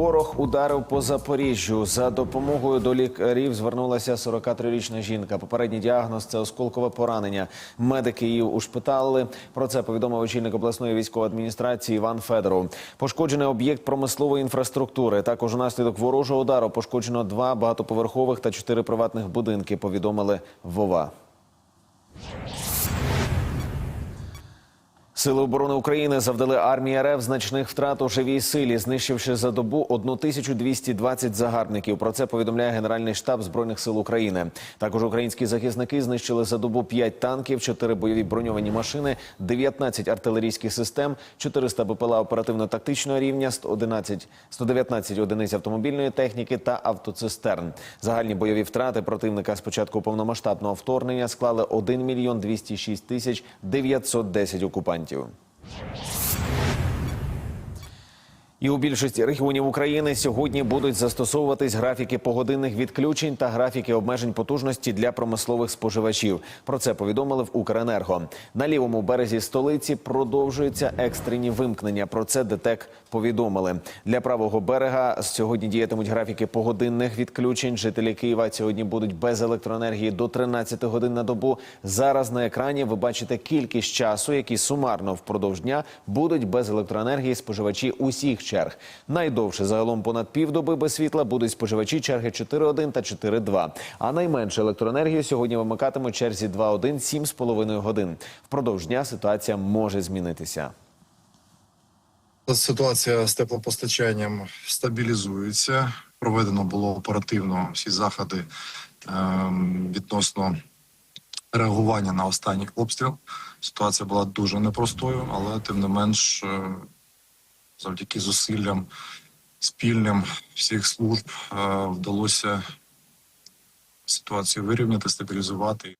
Ворог ударив по Запоріжжю. За допомогою до лікарів звернулася 43-річна жінка. Попередній діагноз це осколкове поранення. Медики її ушпиталили. Про це повідомив очільник обласної військової адміністрації Іван Федоров. Пошкоджений об'єкт промислової інфраструктури. Також унаслідок ворожого удару пошкоджено два багатоповерхових та чотири приватних будинки. Повідомили Вова. Сили оборони України завдали армії РФ значних втрат у живій силі, знищивши за добу 1220 загарбників. Про це повідомляє Генеральний штаб збройних сил України. Також українські захисники знищили за добу 5 танків, 4 бойові броньовані машини, 19 артилерійських систем, 400 БПЛА оперативно-тактичного рівня, 111, 119 одиниць автомобільної техніки та автоцистерн. Загальні бойові втрати противника з початку повномасштабного вторгнення склали 1 мільйон 206 тисяч 910 окупантів. 究 І у більшості регіонів України сьогодні будуть застосовуватись графіки погодинних відключень та графіки обмежень потужності для промислових споживачів. Про це повідомили в Укренерго. На лівому березі столиці продовжуються екстрені вимкнення. Про це ДТЕК повідомили. Для правого берега сьогодні діятимуть графіки погодинних відключень. Жителі Києва сьогодні будуть без електроенергії до 13 годин на добу. Зараз на екрані ви бачите кількість часу, які сумарно впродовж дня будуть без електроенергії споживачі усіх черг. Найдовше загалом понад півдоби без світла будуть споживачі черги 4.1 та 4.2. А найменше електроенергію сьогодні вимикатимуть черзі 2.1 7,5 годин. Впродовж дня ситуація може змінитися. Ситуація з теплопостачанням стабілізується. Проведено було оперативно всі заходи ем, відносно реагування на останній обстріл. Ситуація була дуже непростою, але тим не менш, е, завдяки зусиллям спільним всіх служб е, вдалося ситуацію вирівняти, стабілізувати.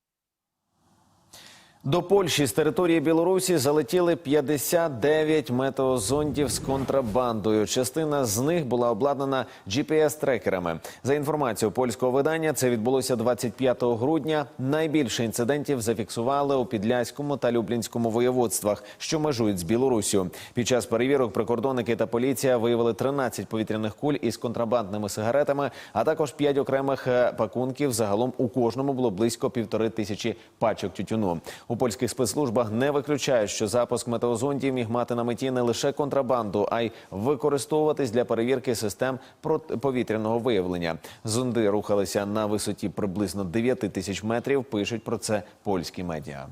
До Польщі з території Білорусі залетіли 59 метеозондів з контрабандою. Частина з них була обладнана GPS-трекерами. За інформацією польського видання, це відбулося 25 грудня. Найбільше інцидентів зафіксували у Підляському та Люблінському воєводствах, що межують з Білорусю. Під час перевірок прикордонники та поліція виявили 13 повітряних куль із контрабандними сигаретами, а також 5 окремих е, пакунків. Загалом у кожному було близько півтори тисячі пачок тютюну. У польських спецслужбах не виключають, що запуск метеозондів міг мати на меті не лише контрабанду, а й використовуватись для перевірки систем протиповітряного виявлення. Зонди рухалися на висоті приблизно 9 тисяч метрів. Пишуть про це польські медіа.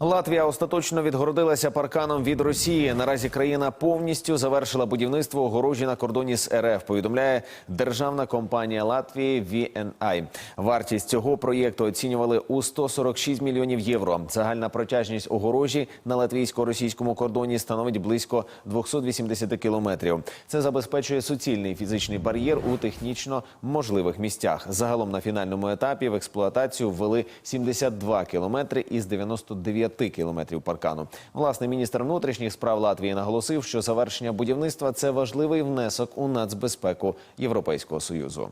Латвія остаточно відгородилася парканом від Росії. Наразі країна повністю завершила будівництво огорожі на кордоні з РФ. Повідомляє державна компанія Латвії VNI. Вартість цього проєкту оцінювали у 146 мільйонів євро. Загальна протяжність огорожі на латвійсько-російському кордоні становить близько 280 кілометрів. Це забезпечує суцільний фізичний бар'єр у технічно можливих місцях. Загалом на фінальному етапі в експлуатацію ввели 72 кілометри із 99 кілометрів паркану. Власне, міністр внутрішніх справ Латвії наголосив, що завершення будівництва це важливий внесок у нацбезпеку Європейського союзу.